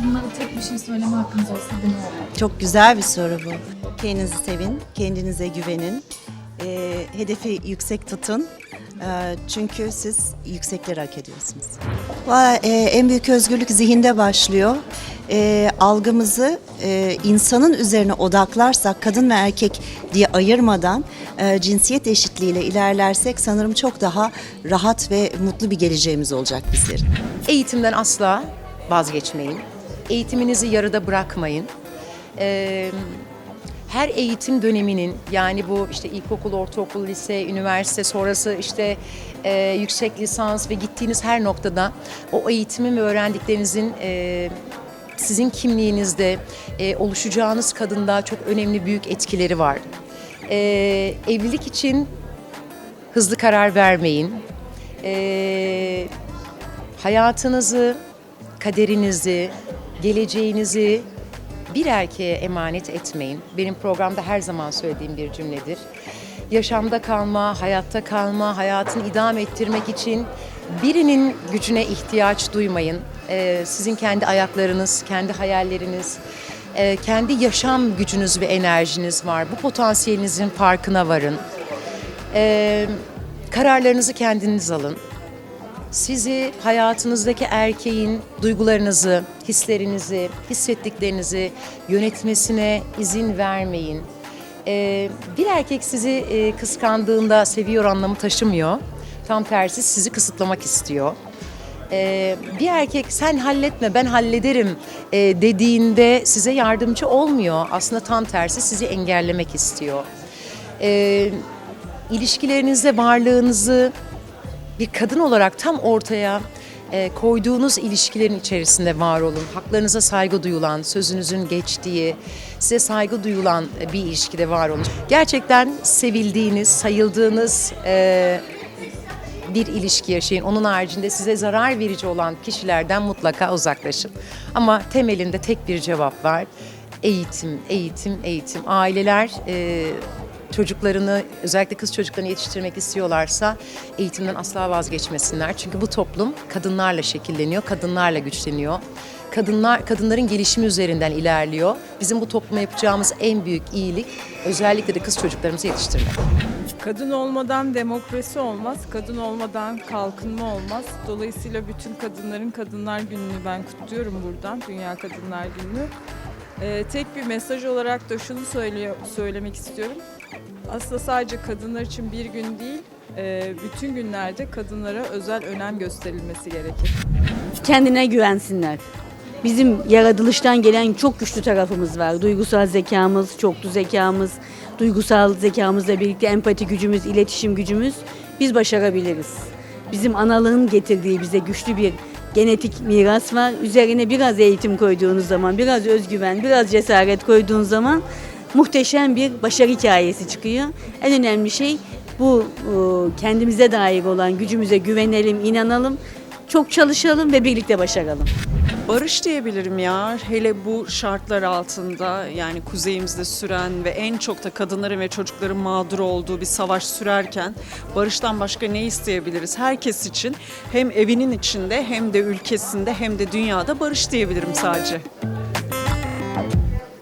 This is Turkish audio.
kadınlara tek bir şey söyleme hakkınız olsa bu ne olur? Çok güzel bir soru bu. Kendinizi sevin, kendinize güvenin, e, hedefi yüksek tutun. E, çünkü siz yüksekleri hak ediyorsunuz. Valla, e, en büyük özgürlük zihinde başlıyor. E, algımızı e, insanın üzerine odaklarsak, kadın ve erkek diye ayırmadan e, cinsiyet eşitliğiyle ilerlersek sanırım çok daha rahat ve mutlu bir geleceğimiz olacak bizlerin. Eğitimden asla vazgeçmeyin. Eğitiminizi yarıda bırakmayın. Ee, her eğitim döneminin yani bu işte ilkokul, ortaokul, lise, üniversite sonrası işte e, yüksek lisans ve gittiğiniz her noktada o eğitimin ve öğrendiklerinizin e, sizin kimliğinizde e, oluşacağınız kadında çok önemli büyük etkileri var. Evlilik için hızlı karar vermeyin. Hayatınızı, kaderinizi, geleceğinizi bir erkeğe emanet etmeyin. Benim programda her zaman söylediğim bir cümledir. Yaşamda kalma, hayatta kalma, hayatını idame ettirmek için birinin gücüne ihtiyaç duymayın. Ee, sizin kendi ayaklarınız, kendi hayalleriniz, e, kendi yaşam gücünüz ve enerjiniz var. Bu potansiyelinizin farkına varın. Ee, kararlarınızı kendiniz alın sizi hayatınızdaki erkeğin duygularınızı, hislerinizi, hissettiklerinizi yönetmesine izin vermeyin. Ee, bir erkek sizi e, kıskandığında seviyor anlamı taşımıyor. Tam tersi sizi kısıtlamak istiyor. Ee, bir erkek sen halletme ben hallederim e, dediğinde size yardımcı olmuyor. Aslında tam tersi sizi engellemek istiyor. Ee, ilişkilerinizde varlığınızı bir kadın olarak tam ortaya e, koyduğunuz ilişkilerin içerisinde var olun. Haklarınıza saygı duyulan, sözünüzün geçtiği, size saygı duyulan bir ilişkide var olun. Gerçekten sevildiğiniz, sayıldığınız e, bir ilişki yaşayın. Onun haricinde size zarar verici olan kişilerden mutlaka uzaklaşın. Ama temelinde tek bir cevap var. Eğitim, eğitim, eğitim. Aileler e, çocuklarını, özellikle kız çocuklarını yetiştirmek istiyorlarsa eğitimden asla vazgeçmesinler. Çünkü bu toplum kadınlarla şekilleniyor, kadınlarla güçleniyor. Kadınlar, kadınların gelişimi üzerinden ilerliyor. Bizim bu topluma yapacağımız en büyük iyilik özellikle de kız çocuklarımızı yetiştirmek. Kadın olmadan demokrasi olmaz, kadın olmadan kalkınma olmaz. Dolayısıyla bütün kadınların Kadınlar Günü'nü ben kutluyorum buradan, Dünya Kadınlar Günü'nü. Ee, tek bir mesaj olarak da şunu söyle, söylemek istiyorum. Aslında sadece kadınlar için bir gün değil, e, bütün günlerde kadınlara özel önem gösterilmesi gerekir. kendine güvensinler. Bizim yaratılıştan gelen çok güçlü tarafımız var. Duygusal zekamız, çoklu zekamız, duygusal zekamızla birlikte empati gücümüz, iletişim gücümüz biz başarabiliriz. Bizim analığın getirdiği bize güçlü bir genetik miras var. Üzerine biraz eğitim koyduğunuz zaman, biraz özgüven, biraz cesaret koyduğunuz zaman muhteşem bir başarı hikayesi çıkıyor. En önemli şey bu e, kendimize dair olan gücümüze güvenelim, inanalım, çok çalışalım ve birlikte başaralım. Barış diyebilirim ya. Hele bu şartlar altında yani kuzeyimizde süren ve en çok da kadınların ve çocukların mağdur olduğu bir savaş sürerken barıştan başka ne isteyebiliriz? Herkes için hem evinin içinde hem de ülkesinde hem de dünyada barış diyebilirim sadece.